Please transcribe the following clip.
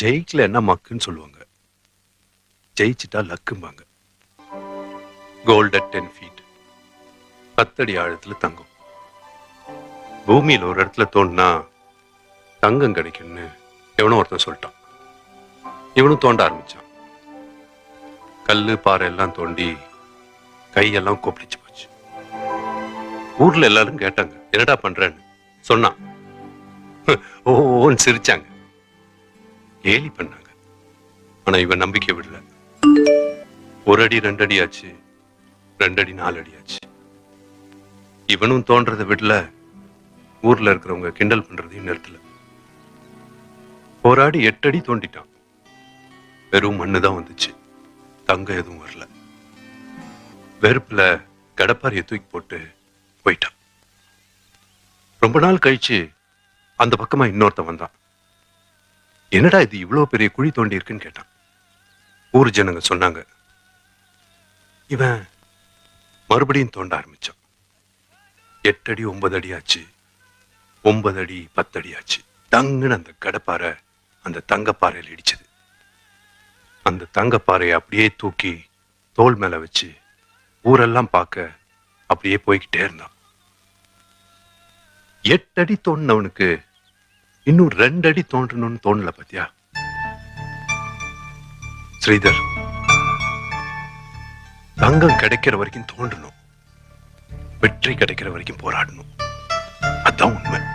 ஜெயிக்கல என்ன மக்குன்னு சொல்லுவாங்க. ஜெயிச்சிட்டா லக்கும்பாங்க. கோல்ட் அட் டென் ஃபீட் பத்தடி ஆழத்துல தங்கம். பூமியில ஒரு இடத்துல தோண்டினா தங்கம் கிடைக்கும்னு எவனோ ஒருத்தன் சொல்லிட்டான். இவனும் தோண்ட ஆரம்பிச்சான். கல்லு பாறை எல்லாம் தோண்டி கையெல்லாம் கொப்பளிச்சு போச்சு. ஊர்ல எல்லாரும் கேட்டாங்க என்னடா பண்றேன்னு. சொன்னான். ஓன்னு சிரிச்சாங்க. கேலி பண்ணாங்க. ஆனா இவன் நம்பிக்கை விடல. ஒரு அடி ரெண்டு அடி ஆச்சு. ரெண்டு அடி நாலு அடி ஆச்சு. இவனும் தோன்றதை விடல. ஊர்ல இருக்கிறவங்க கிண்டல் பண்றதையும் நிறுத்தல. போராடி எட்டு அடி தோண்டிட்டான். வெறும் மண்ணு தான் வந்துச்சு. தங்கம் எதுவும் வரல. வெறுப்புல கடப்பாரியை தூக்கி போட்டு போயிட்டான். ரொம்ப நாள் கழிச்சு அந்த பக்கமா இன்னொருத்தன் வந்தான். என்னடா இது இவ்வளவு பெரிய குழி தோண்டி இருக்குன்னு கேட்டான். ஊர் ஜனங்க சொன்னாங்க இவன் மறுபடியும் தோண்ட ஆரம்பிச்சான். எட்டு அடி ஒன்பது அடி ஆச்சு. ஒன்பது அடி பத்து அடி ஆச்சு. டங்குன்னு அந்த கடப்பாறை அந்த தங்கப்பாறையில் இடிச்சது. அந்த தங்கப்பாறையை அப்படியே தூக்கி தோல் மேல வச்சு ஊரெல்லாம் பார்க்க அப்படியே போய்கிட்டே இருந்தான். எட்டடி தோண்டினவனுக்கு இன்னும் ரெண்டு அடி தோன்றணும்னு தோணல பத்தியா? ஸ்ரீதர் தங்கம் கிடைக்கிற வரைக்கும் தோன்றணும். வெற்றி கிடைக்கிற வரைக்கும் போராடணும். அதான் உண்மை.